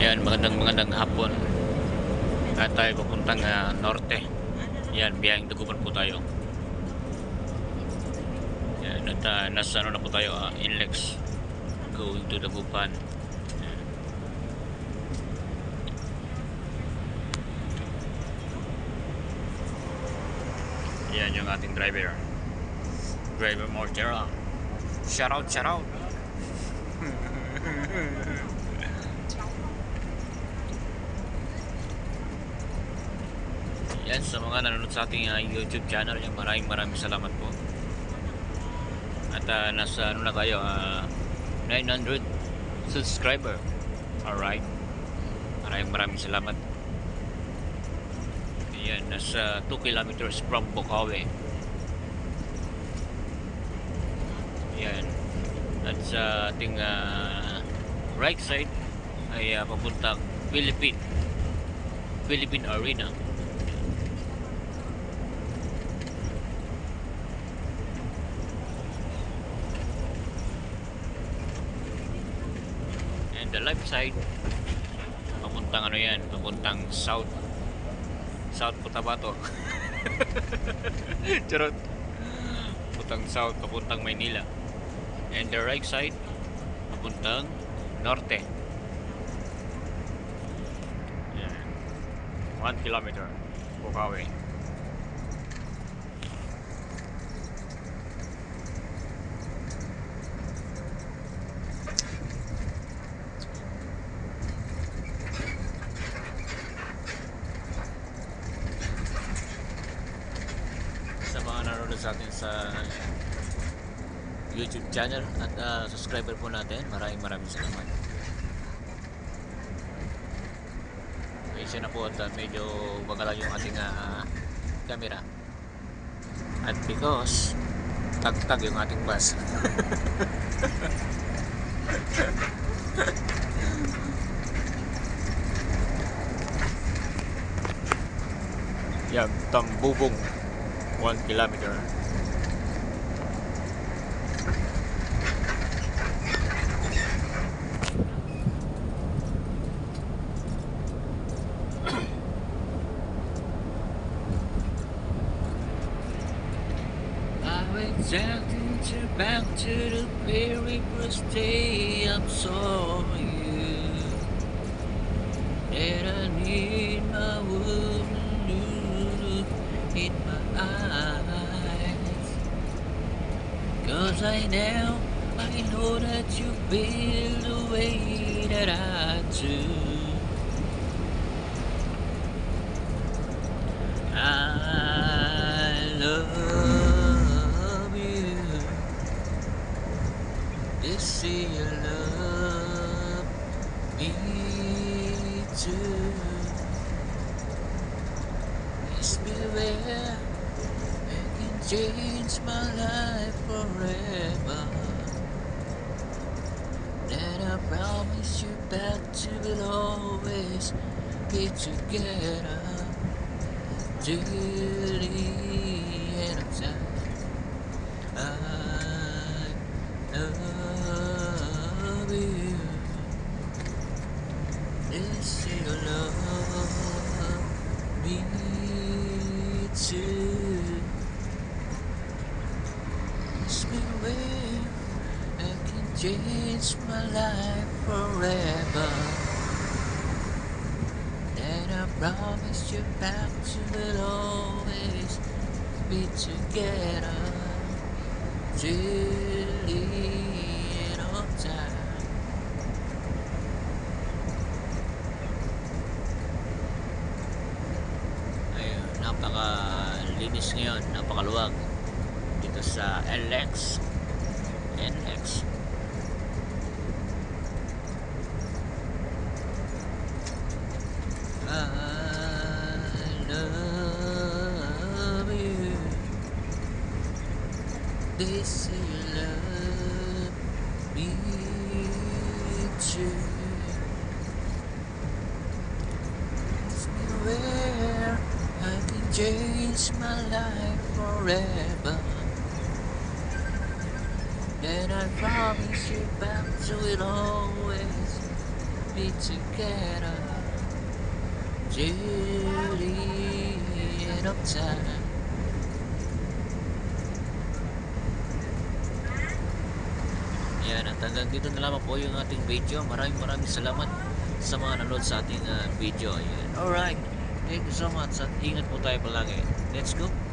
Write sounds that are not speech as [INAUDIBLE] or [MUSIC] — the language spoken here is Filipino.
Yan, magandang magandang hapon. At tayo papuntang ah, norte. Yan, biyaheng Dagupan po tayo. Yan, at ah, nasa ano na po tayo, ah, Inlex. Going to Dagupan. Yan yung ating driver. Driver Mortera. Shout out, shout out. [LAUGHS] Yan, sa mga nanonood sa ating ah, YouTube channel, yan, maraming maraming salamat po. At ah, nasa ano na tayo, ah, 900 subscriber. Alright. Maraming maraming salamat. Yan, nasa 2 kilometers from Bukawi. Yan. At sa ating ah, right side ay ah, papuntang Philippine Philippine Arena. The left side papuntang ano yan, papuntang south South Cotabato. [LAUGHS] Charot. Papuntang south, papuntang Maynila. And the right side, papuntang norte. Yan. One kilometer. Bukawi. sa mga nanonood sa atin sa YouTube channel at ah, subscriber po natin. Maraming maraming salamat. Pasensya na po at ah, medyo bagala yung ating ah, camera. At because tag-tag yung ating bus. [LAUGHS] Yan, tambubong 1 kilometer. Back to the very first day I saw you. That I need eyes. Cause I now, I know that you feel the way that I do. I love you. This is your love me too. It's beware, it can change my life forever. Then I promise you back to will always be together till the end of time. I can change my life forever. And I promise you back to will always be together time. Napaka-linis ngayon, napakaluwag dito sa LX. NX. This is love. Ask me where I can change my life forever. Then I promise you back to it always be together till the end time. Hanggang dito na lamang po yung ating video. Maraming maraming salamat sa mga nanood sa ating ah, video. Yan. Alright. Thank you so much at ingat po tayo palagi. Let's go.